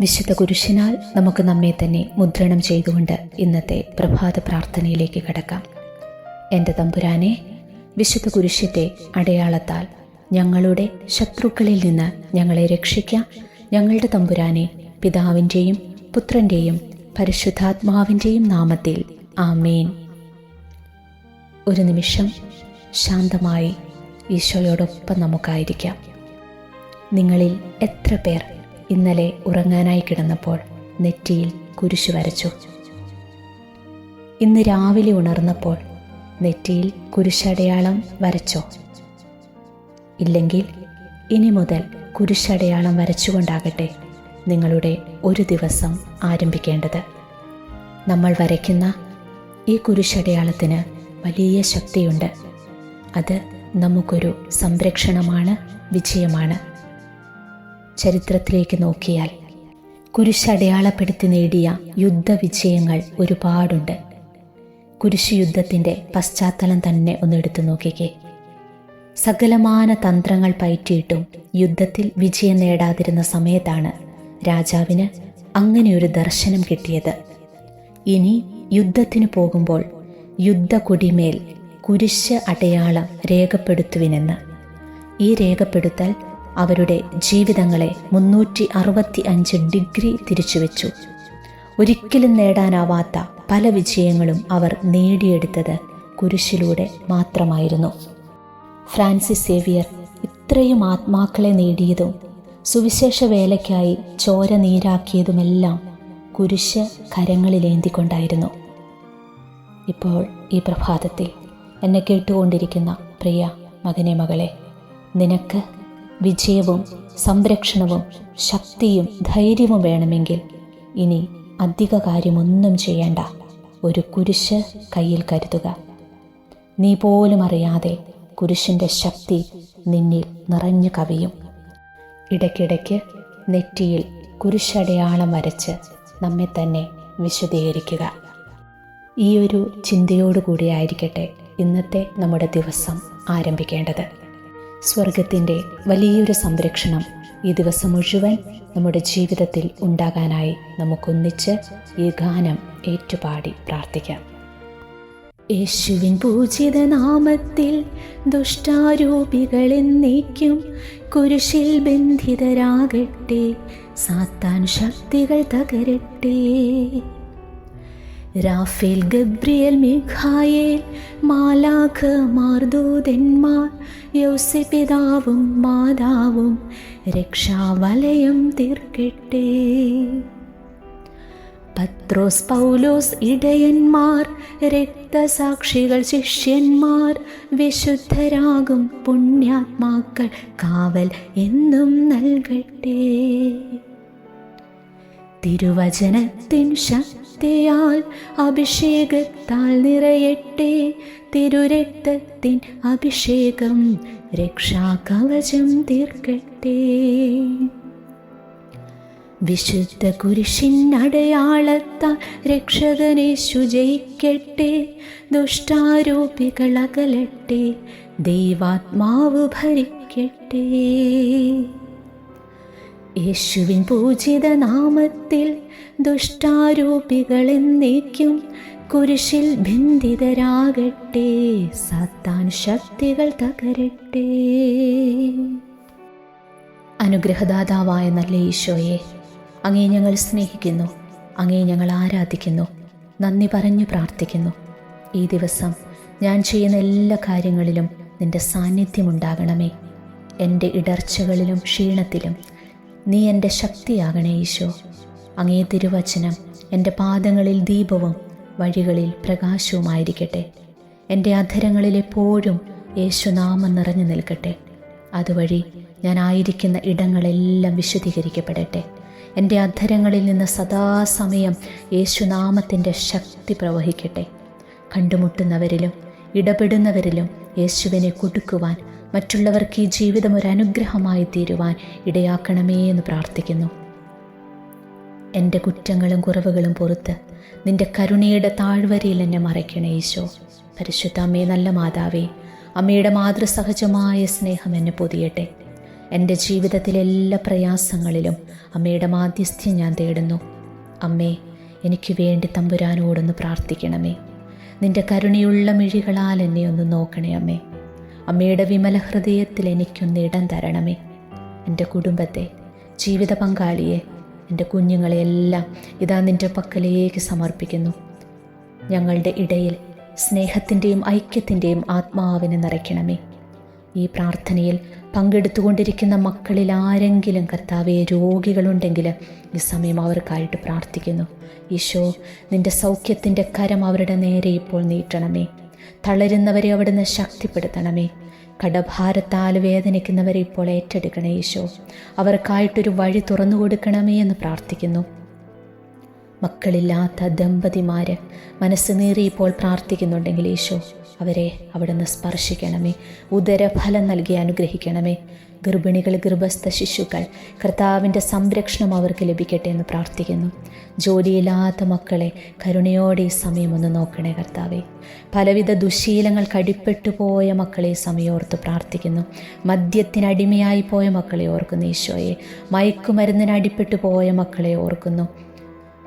വിശുദ്ധ കുരിശിനാൽ നമുക്ക് നമ്മെ തന്നെ മുദ്രണം ചെയ്തുകൊണ്ട് ഇന്നത്തെ പ്രഭാത പ്രാർത്ഥനയിലേക്ക് കടക്കാം. എന്റെ തമ്പുരാനെ വിശുദ്ധ കുരിശിന്റെ അടയാളത്താൽ ഞങ്ങളുടെ ശത്രുക്കളിൽ നിന്ന് ഞങ്ങളെ രക്ഷിക്കാം. ഞങ്ങളുടെ തമ്പുരാനെ പിതാവിന്റെയും പുത്രന്റെയും പരിശുദ്ധാത്മാവിന്റെയും നാമത്തിൽ ആമേൻ. ഒരു നിമിഷം ശാന്തമായി ഈശോയോടൊപ്പം നമുക്കായിരിക്കാം. നിങ്ങളിൽ എത്ര പേർ ഇന്നലെ ഉറങ്ങാനായി കിടന്നപ്പോൾ നെറ്റിയിൽ കുരിശു വരച്ചു. ഇന്ന് രാവിലെ ഉണർന്നപ്പോൾ നെറ്റിയിൽ കുരിശടയാളം വരച്ചോ? ഇല്ലെങ്കിൽ ഇനി മുതൽ കുരിശടയാളം വരച്ചുകൊണ്ടാകട്ടെ നിങ്ങളുടെ ഒരു ദിവസം ആരംഭിക്കേണ്ടത്. നമ്മൾ വരയ്ക്കുന്ന ഈ കുരിശടയാളത്തിന് വലിയ ശക്തിയുണ്ട്. അത് നമുക്കൊരു സംരക്ഷണമാണ് വിജയമാണ്. ചരിത്രത്തിലേക്ക് നോക്കിയാൽ കുരിശടയാളപ്പെടുത്തി നേടിയ യുദ്ധവിജയങ്ങൾ ഒരുപാടുണ്ട്. കുരിശ് യുദ്ധത്തിന്റെ പശ്ചാത്തലം തന്നെ ഒന്ന് എടുത്തു നോക്കിക്കേ. സകലമാന തന്ത്രങ്ങൾ പയറ്റിയിട്ടും യുദ്ധത്തിൽ വിജയം നേടാതിരുന്ന സമയത്താണ് രാജാവിന് അങ്ങനെയൊരു ദർശനം കിട്ടിയത്. ഇനി യുദ്ധത്തിന് പോകുമ്പോൾ യുദ്ധക്കൊടിമേൽ കുരിശ് അടയാളം രേഖപ്പെടുത്തുവിനെന്ന്. ഈ രേഖപ്പെടുത്തൽ അവരുടെ ജീവിതങ്ങളെ മുന്നൂറ്റി അറുപത്തി അഞ്ച് ഡിഗ്രി തിരിച്ചുവെച്ചു. ഒരിക്കലും നേടാനാവാത്ത പല വിജയങ്ങളും അവർ നേടിയെടുത്തത് കുരിശിലൂടെ മാത്രമായിരുന്നു. ഫ്രാൻസിസ് സേവിയർ ഇത്രയും ആത്മാക്കളെ നേടിയതും സുവിശേഷ വേലയ്ക്കായി ചോര നീരാക്കിയതുമെല്ലാം കുരിശ് കരങ്ങളിലേന്തിക്കൊണ്ടായിരുന്നു. ഇപ്പോൾ ഈ പ്രഭാതത്തിൽ എന്നെ കേട്ടുകൊണ്ടിരിക്കുന്ന പ്രിയ മകനെ മകളെ നിനക്ക് വിജയവും സംരക്ഷണവും ശക്തിയും ധൈര്യവും വേണമെങ്കിൽ ഇനി അധിക കാര്യമൊന്നും ചെയ്യേണ്ട ഒരു കുരിശ് കയ്യിൽ കരുതുക. നീ പോലും അറിയാതെ കുരിശിന്റെ ശക്തി നിന്നിൽ നിറഞ്ഞു കവിയും. ഇടയ്ക്കിടയ്ക്ക് നെറ്റിയിൽ കുരിശടയാളം വരച്ച് നമ്മെ തന്നെ വിശദീകരിക്കുക. ഈ ഒരു ചിന്തയോടുകൂടിയായിരിക്കട്ടെ ഇന്നത്തെ നമ്മുടെ ദിവസം ആരംഭിക്കേണ്ടത്. സ്വർഗത്തിന്റെ വലിയൊരു സംരക്ഷണം ഈ ദിവസം മുഴുവൻ നമ്മുടെ ജീവിതത്തിൽ ഉണ്ടാകാനായി നമുക്കൊന്നിച്ച് ഈ ഗാനം ഏറ്റുപാടി പ്രാർത്ഥിക്കാം. യേശുവിൻ പൂജിത നാമത്തിൽ ദുഷ്ടാരൂപികളെ നീക്കും കുരിശിൽ ബന്ധിതരാകട്ടെ സാത്താൻ ശക്തികൾ തകരട്ടെ. റാഫേൽ ഗബ്രിയൽ മിഖായേൽ മാലാഖ മാർദൂതന്മാർ യോസെ പിതാവും മാതാവും രക്ഷാവലയം തീർക്കട്ടെ. പത്രോസ് പൗലോസ് ഇടയന്മാർ രക്തസാക്ഷികൾ ശിഷ്യന്മാർ വിശുദ്ധരാകും പുണ്യാത്മാക്കൾ കാവൽ എന്നും നൽകട്ടെ. തിരുവചനത്തിൻ ശക്തിയാൽ അഭിഷേകത്താൽ നിറയട്ടെ. തിരുരക്തത്തിൻ അഭിഷേകം രക്ഷാകവചം തീർക്കട്ടെ. വിശുദ്ധ കുരിശിൻ അടയാളത്താൽ രക്ഷകനെ ജയിക്കട്ടെ. ദുഷ്ടാരോപികൾ അകലട്ടെ. ദൈവാത്മാവ് ഭരിക്കട്ടെ. യേശുവിൻ പൂജിത നാമത്തിൽ ദുഷ്ടാരൂപികളെന്നേക്കും കുരിശിൽ ബന്ധിതരാകട്ടെ സത്താൻ ശക്തികൾ തകരട്ടെ. അനുഗ്രഹദാതാവായ നല്ല ഈശോയെ അങ്ങേ ഞങ്ങൾ സ്നേഹിക്കുന്നു അങ്ങേ ഞങ്ങൾ ആരാധിക്കുന്നു നന്ദി പറഞ്ഞു പ്രാർത്ഥിക്കുന്നു. ഈ ദിവസം ഞാൻ ചെയ്യുന്ന എല്ലാ കാര്യങ്ങളിലും നിന്റെ സാന്നിധ്യമുണ്ടാകണമേ എന്റെ ഇടർച്ചകളിലും ക്ഷീണത്തിലും നീ എന്റെ ശക്തിയാകണേ ഈശോ. അങ്ങേ തിരുവചനം എന്റെ പാദങ്ങളിൽ ദീപവും വഴികളിൽ പ്രകാശവുമായിരിക്കട്ടെ. എന്റെ അധരങ്ങളിൽ എപ്പോഴും യേശുനാമം നിറഞ്ഞു നിൽക്കട്ടെ. അതുവഴി ഞാൻ ആയിരിക്കുന്ന ഇടങ്ങളെല്ലാം വിശദീകരിക്കപ്പെടട്ടെ എന്റെ അധരങ്ങളിൽ നിന്ന് സദാസമയം യേശുനാമത്തിന്റെ ശക്തി പ്രവഹിക്കട്ടെ. കണ്ടുമുട്ടുന്നവരിലും ഇടപെടുന്നവരിലും യേശുവിനെ കൊടുക്കുവാൻ മറ്റുള്ളവർക്ക് ഈ ജീവിതം ഒരു അനുഗ്രഹമായി തീരുവാൻ ഇടയാക്കണമേ എന്ന് പ്രാർത്ഥിക്കുന്നു. എന്റെ കുറ്റങ്ങളും കുറവുകളും പുറത്ത് നിന്റെ കരുണയുടെ താഴ്വരയിൽ എന്നെ മറയ്ക്കണേ ഈശോ. പരിശുദ്ധ അമ്മേ നല്ല മാതാവേ അമ്മയുടെ മാതൃസഹജമായ സ്നേഹം എന്നെ പൊതിയട്ടെ. എന്റെ ജീവിതത്തിലെ എല്ലാ പ്രയാസങ്ങളിലും അമ്മയുടെ മാധ്യസ്ഥ്യം ഞാൻ തേടുന്നു. അമ്മേ എനിക്ക് വേണ്ടി തമ്പുരാനോടൊന്ന് പ്രാർത്ഥിക്കണമേ. നിന്റെ കരുണയുള്ള മിഴികളാൽ എന്നെ ഒന്ന് നോക്കണേ അമ്മേ. അമ്മയുടെ വിമല ഹൃദയത്തിൽ എനിക്കൊന്ന് ഇടം തരണമേ. എന്റെ കുടുംബത്തെ ജീവിത പങ്കാളിയെ എന്റെ കുഞ്ഞുങ്ങളെയെല്ലാം ഇതാ നിന്റെ പക്കലേക്ക് സമർപ്പിക്കുന്നു. ഞങ്ങളുടെ ഇടയിൽ സ്നേഹത്തിന്റെയും ഐക്യത്തിന്റെയും ആത്മാവിനെ നിറയ്ക്കണമേ. ഈ പ്രാർത്ഥനയിൽ പങ്കെടുത്തുകൊണ്ടിരിക്കുന്ന മക്കളിൽ ആരെങ്കിലും കർത്താവെ രോഗികളുണ്ടെങ്കിൽ ഈ സമയം അവർക്കായിട്ട് പ്രാർത്ഥിക്കുന്നു. ഈശോ നിന്റെ സൗഖ്യത്തിന്റെ കരം അവരുടെ നേരെ ഇപ്പോൾ നീട്ടണമേ. തളരുന്നവരെ അവിടുന്ന് ശക്തിപ്പെടുത്തണമേ. കടഭാരത്താൽ വേദനിക്കുന്നവരെ ഇപ്പോൾ ഏറ്റെടുക്കണേ ഈശോ. അവർക്കായിട്ടൊരു വഴി തുറന്നു കൊടുക്കണമേ എന്ന് പ്രാർത്ഥിക്കുന്നു. മക്കളില്ലാത്ത ദമ്പതിമാർ മനസ്സ് നീറി ഇപ്പോൾ പ്രാർത്ഥിക്കുന്നുണ്ടെങ്കിൽ ഈശോ അവരെ അവിടുന്ന് സ്പർശിക്കണമേ. ഉദരഫലം നൽകി അനുഗ്രഹിക്കണമേ. ഗർഭിണികൾ ഗർഭസ്ഥ ശിശുക്കൾ കർത്താവിന്റെ സംരക്ഷണം അവർക്ക് ലഭിക്കട്ടെ എന്ന് പ്രാർത്ഥിക്കുന്നു. ജോലിയില്ലാത്ത മക്കളെ കരുണയോടെ ഈ സമയം ഒന്ന് നോക്കണേ കർത്താവെ. പലവിധ ദുശീലങ്ങൾ കടിപ്പെട്ടു പോയ മക്കളെ സമയോർത്ത് പ്രാർത്ഥിക്കുന്നു. മദ്യത്തിനടിമയായി പോയ മക്കളെ ഓർക്കുന്നു ഈശോയെ. മയക്കുമരുന്നിന് അടിപ്പെട്ടു പോയ മക്കളെ ഓർക്കുന്നു.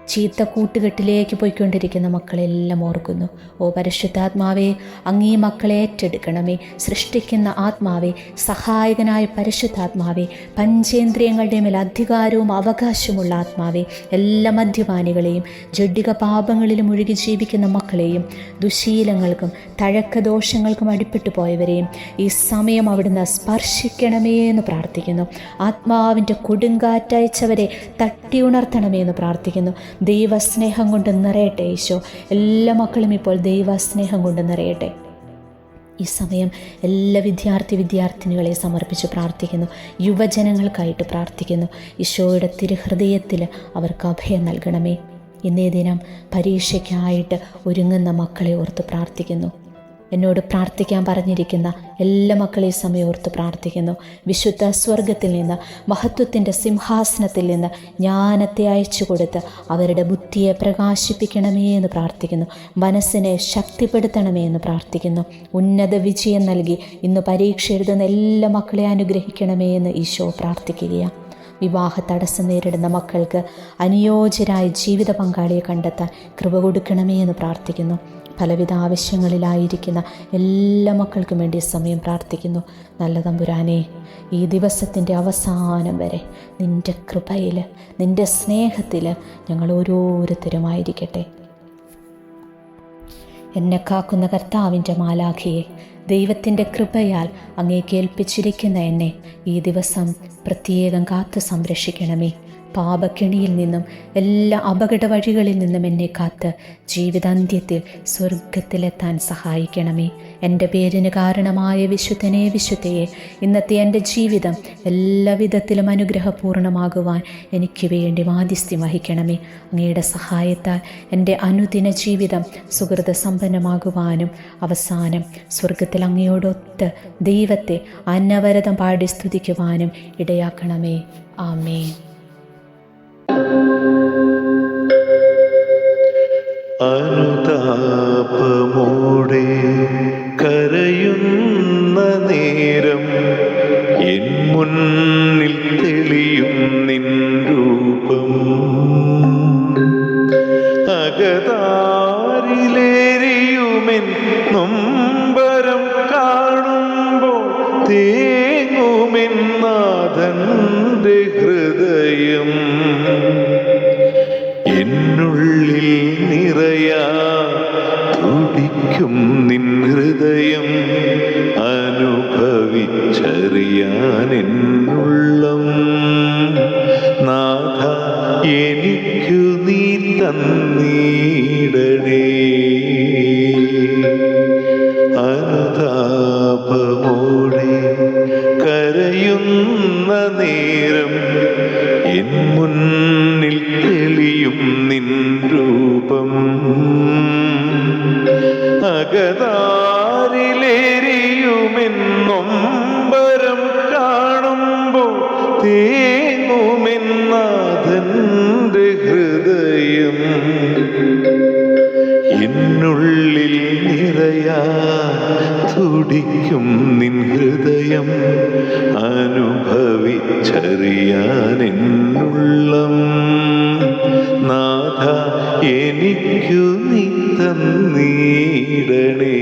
ചീത്ത കൂട്ടുകെട്ടിലേക്ക് പോയിക്കൊണ്ടിരിക്കുന്ന മക്കളെല്ലാം ഓർക്കുന്നു. ഓ പരിശുദ്ധാത്മാവേ അങ്ങീ മക്കളെ ഏറ്റെടുക്കണമേ. സൃഷ്ടിക്കുന്ന ആത്മാവേ സഹായകനായ പരിശുദ്ധാത്മാവേ പഞ്ചേന്ദ്രിയങ്ങളുടെ മേൽ അധികാരവും അവകാശമുള്ള ആത്മാവേ എല്ലാ മദ്യപാനികളെയും ജഡ്ഡിക പാപങ്ങളിലും ഒഴുകി ജീവിക്കുന്ന മക്കളെയും ദുശീലങ്ങൾക്കും തഴക്കദോഷങ്ങൾക്കും അടിപ്പെട്ടു പോയവരെയും ഈ സമയം അവിടുന്ന് സ്പർശിക്കണമേ എന്ന് പ്രാർത്ഥിക്കുന്നു. ആത്മാവിന്റെ കൊടുങ്കാറ്റയച്ചവരെ തട്ടി ഉണർത്തണമേ എന്ന് പ്രാർത്ഥിക്കുന്നു. ദൈവസ്നേഹം കൊണ്ട് നിറയട്ടെ ഈശോ. എല്ലാ മക്കളും ഇപ്പോൾ ദൈവസ്നേഹം കൊണ്ട് നിറയട്ടെ. ഈ സമയം എല്ലാ വിദ്യാർത്ഥി വിദ്യാർത്ഥിനികളെ സമർപ്പിച്ച് പ്രാർത്ഥിക്കുന്നു. യുവജനങ്ങൾക്കായിട്ട് പ്രാർത്ഥിക്കുന്നു. ഈശോയുടെ തിരുഹൃദയത്തിൽ അവർക്ക് അഭയം നൽകണമേ. ഇന്നേ ദിനം പരീക്ഷയ്ക്കായിട്ട് ഒരുങ്ങുന്ന മക്കളെ ഓർത്ത് പ്രാർത്ഥിക്കുന്നു. എന്നോട് പ്രാർത്ഥിക്കാൻ പറഞ്ഞിരിക്കുന്ന എല്ലാ മക്കളെയും സമയം ഓർത്ത് പ്രാർത്ഥിക്കുന്നു. വിശുദ്ധ സ്വർഗത്തിൽ നിന്ന് മഹത്വത്തിന്റെ സിംഹാസനത്തിൽ നിന്ന് ജ്ഞാനത്തെ അയച്ചു കൊടുത്ത് അവരുടെ ബുദ്ധിയെ പ്രകാശിപ്പിക്കണമേ എന്ന് പ്രാർത്ഥിക്കുന്നു. മനസ്സിനെ ശക്തിപ്പെടുത്തണമേ എന്ന് പ്രാർത്ഥിക്കുന്നു. ഉന്നത വിജയം നൽകി ഇന്ന് പരീക്ഷ എഴുതുന്ന എല്ലാ മക്കളെ അനുഗ്രഹിക്കണമേ എന്ന് ഈശോ പ്രാർത്ഥിക്കുകയാണ് വിവാഹ തടസ്സം നേരിടുന്ന മക്കൾക്ക് അനുയോജ്യരായ ജീവിത പങ്കാളിയെ കണ്ടെത്താൻ കൃപ കൊടുക്കണമേ എന്ന് പ്രാർത്ഥിക്കുന്നു. പലവിധ ആവശ്യങ്ങളിലായിരിക്കുന്ന എല്ലാ മക്കൾക്കും വേണ്ടി സമയം പ്രാർത്ഥിക്കുന്നു. നല്ല തമ്പുരാനെ ഈ ദിവസത്തിന്റെ അവസാനം വരെ നിന്റെ കൃപയിൽ നിന്റെ സ്നേഹത്തിൽ ഞങ്ങൾ ഓരോരുത്തരുമായിരിക്കട്ടെ. എന്നെ കാക്കുന്ന കർത്താവിന്റെ മാലാഖിയെ ദൈവത്തിന്റെ കൃപയാൽ അങ്ങേ കേൾപ്പിച്ചിരിക്കുന്ന എന്നെ ഈ ദിവസം പ്രത്യേകം കാത്തു സംരക്ഷിക്കണമേ. പാപക്കെണിയിൽ നിന്നും എല്ലാ അപകട വഴികളിൽ നിന്നും എന്നെ കാത്ത് ജീവിതാന്ത്യത്തിൽ സ്വർഗത്തിലെത്താൻ സഹായിക്കണമേ. എന്റെ പേരിന് കാരണമായ വിശുദ്ധനെ വിശുദ്ധയെ ഇന്നത്തെ എന്റെ ജീവിതം എല്ലാ വിധത്തിലും അനുഗ്രഹപൂർണമാകുവാൻ എനിക്ക് വേണ്ടി മാധ്യസ്ഥ്യം വഹിക്കണമേ. അങ്ങയുടെ സഹായത്താൽ എന്റെ അനുദിന ജീവിതം സുഹൃത സമ്പന്നമാകുവാനും അവസാനം സ്വർഗത്തിൽ അങ്ങയോടൊത്ത് ദൈവത്തെ അനവരതം പാടി സ്തുതിക്കുവാനും ഇടയാക്കണമേ. ആമേൻ. അനുതാപമോടെ കരയുന്ന നേരം എൻ മുന്നിൽ തെളിയും നിൻ രൂപം. അകതാരിലേറിയുമെൻ നാഥന്റെ ഹൃദയം എന്നുള്ളിൽ നിറയാ തുടിക്കും നിൻ ഹൃദയം. അനുഭവിച്ചറിയാൻ എന്നുള്ളം. നാഥ എനിക്കു നീ തന്നീടണേ. അകതാരിലേറിയുമെന്നൊമ്പരം കാണുമ്പോൾ തേങ്ങുമെന്നാഥന്റെ ഹൃദയം. എന്നുള്ളിൽ നിറയാ തുടിക്കും നിൻ ഹൃദയം. അനുഭവിച്ചറിയാൻ എന്നുള്ളം. നാഥ എനിക്കു നീ തന്നീടണേ.